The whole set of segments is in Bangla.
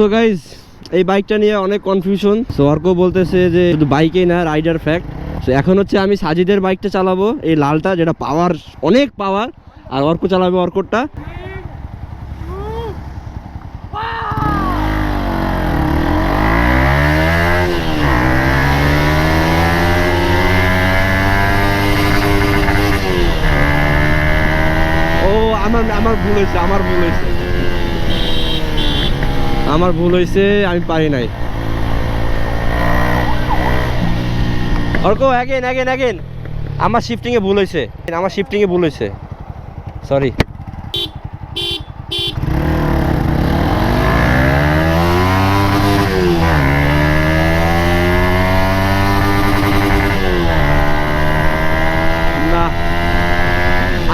সো গাইজ এই বাইকটা নিয়ে অনেক কনফিউশন সো অর্ক বলতেছে যে শুধু বাইকেই না রাইডার ফ্যাক্ট সো এখন হচ্ছে আমি সাজিদের বাইকটা চালাবো, এই লালটা যেটা পাওয়ার অনেক পাওয়ার আর অর্ক চালাবে অর্করটা ও, আমার আমার ভুল হয়েছে, আমার ভুল হয়েছে। আমার ভুল হয়েছে আমি পারি নাই। অর্ক অ্যাগেন অ্যাগেন অ্যাগেন আমার শিফটিংয়ে ভুল হয়েছে। আমার শিফটিংয়ে ভুল হয়েছে। সরি না।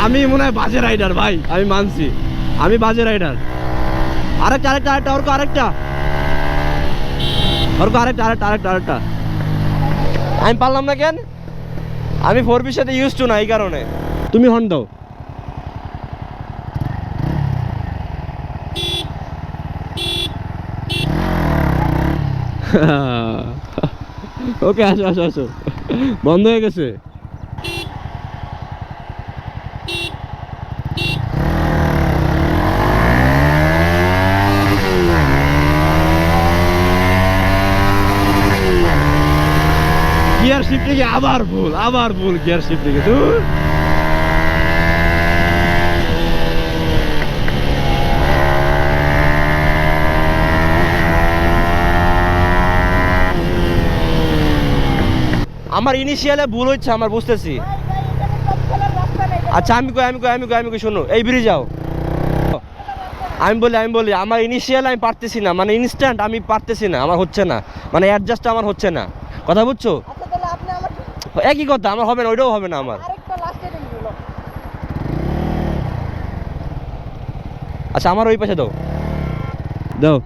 আমি মনে হয় বাজে রাইডার ভাই। আমি মানছি। আমি বাজে রাইডার আরেকটা আরেকটা আরেকটা আরেকটা। আরেকটা আরেকটা আরেকটা আরেকটা। আমি পারলাম না কেন? আমি ফোর বির সাথে ইউজ টু না এই কারণে। তুমি হর্ন দাও। ওকে আসো আসো আসো। বন্ধ হয়ে গেছে। আবার ভুল আবার ভুল আমার ইনিশিয়ালে ভুল হচ্ছে, আমার বুঝতেছি। আচ্ছা আমি কই আমি কই আমি কই আমি কই, শোনো, এই ব্রিজ যাও। আমি বলি আমি বলি, আমার ইনিশিয়াল আমি পারতেছি না মানে ইনস্ট্যান্ট আমি পারতেছি না, আমার হচ্ছে না মানে অ্যাডজাস্ট আমার হচ্ছে না। কথা বুঝছ আচ্ছা তাহলে আপনি আমার একই কথা আমার হবে না ওইটাও হবে না আমার। আরেকটা লাস্টে দিল আচ্ছা আমার ওই পাশে দাও। দাও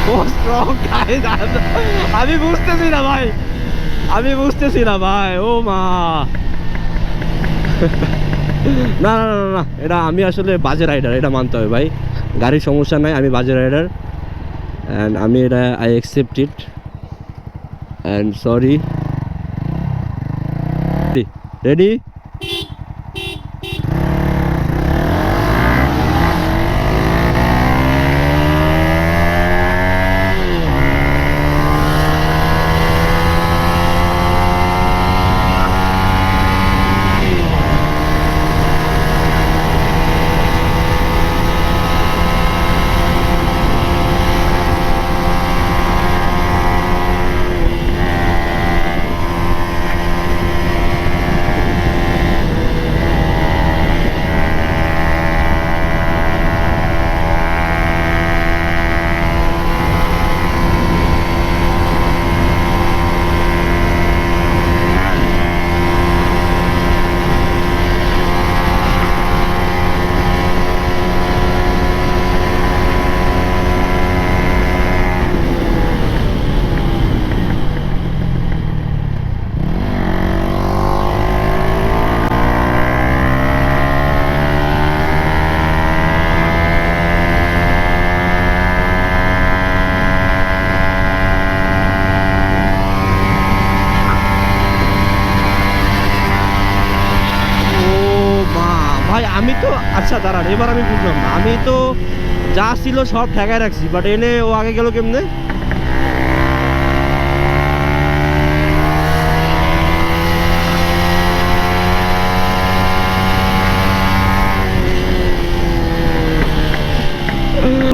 ও আমি বুঝতেছি না ভাই। আমি বুঝতেছি না ভাই ও মা। না না না না, না এটা আমি আসলে বাজে রাইডার এটা মানতে হবে ভাই। গাড়ির সমস্যা নাই আমি বাজে রাইডার অ্যান্ড আমি এটা I accept it and sorry ready ও মা ভাই আমি তো আচ্ছা দাঁড়ান, এবার আমি বুঝলাম আমি তো যা ছিল সব ঠেকায় রাখছি বাট এনে ও আগে গেল কেমনে?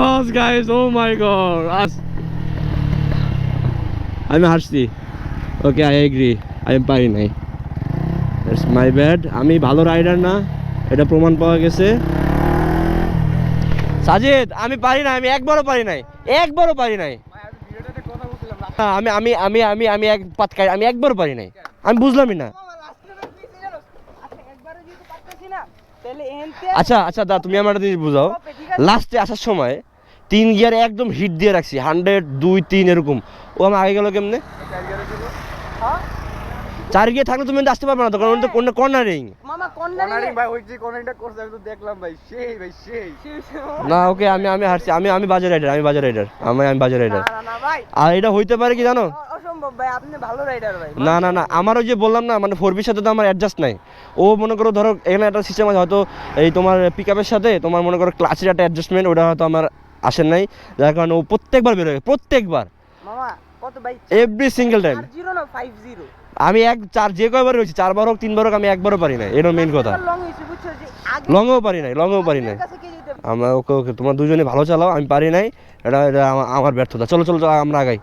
Oh আমি হাসছি। ওকে আই এগ্রি আমি পারি নাই। মাই ব্যাড আমি ভালো রাইডার না। এটা প্রমাণ পাওয়া গেছে। সাজিদ আমি পারি না আমি একবারও পারি নাই একবারও পারি নাই। না, আমি আমি আমি আমি আমি এক পাতকাই আমি একবারও পারি নাই। আমি বুঝলামই না। আচ্ছা আচ্ছা আচ্ছা দা তুমি আমার জিনিস বুঝাও? লাস্টে আসার সময় তিন গিয়ারে একদম হিট দিয়ে রাখছি হান্ড্রেড দুই তিন এরকম। ও আমার আগে গেল কেমনে? হ্যাঁ? চার গিয়ে থাকলে তুমি আসতে পারবে না তো কারণ কোন কর্নারিং মামা কর্নারিং ভাই ওই যে কর্নারিংটা করছে আমি তো দেখলাম ভাই সেই ভাই সেই। না ওকে আমি আমি হারছি আমি আমি বাজার রাইডার আমি বাজার রাইডার আমি আমি বাজার রাইডার না না ভাই। আর এটা হইতে পারে কি জানো? অসম্ভব ভাই আপনি ভালো রাইডার ভাই। না না না আমার ওই যে বললাম না মানে ফোর বির সাথে তো আমার অ্যাডজাস্ট নাই। ও মনে করো ধরো এখানে একটা সিস্টেম আছে হয়তো এই তোমার পিক আপের সাথে তোমার মনে করো ক্লাচের একটা অ্যাডজাস্টমেন্ট ওটা হয়তো আমার আসেন নাই। যার কারণে ও প্রত্যেকবার বেরোয় প্রত্যেকবার। মামা কত ভাই? এভরি সিঙ্গেল টাইম চার জিরো না ফাইভ জিরো আমি এক চার যে কয়বার রয়েছি চারবার হোক তিনবার হোক আমি একবারও পারি না এটা মেন কথা। হয়েছে লংও পারি নাই লংও পারি নাই। আমরা ওকে ওকে তোমরা দুজনে ভালো চালাও আমি পারি নাই। এটা এটা আমা- আমার ব্যর্থতা। চলো চলো চলো, আমরা আগাই।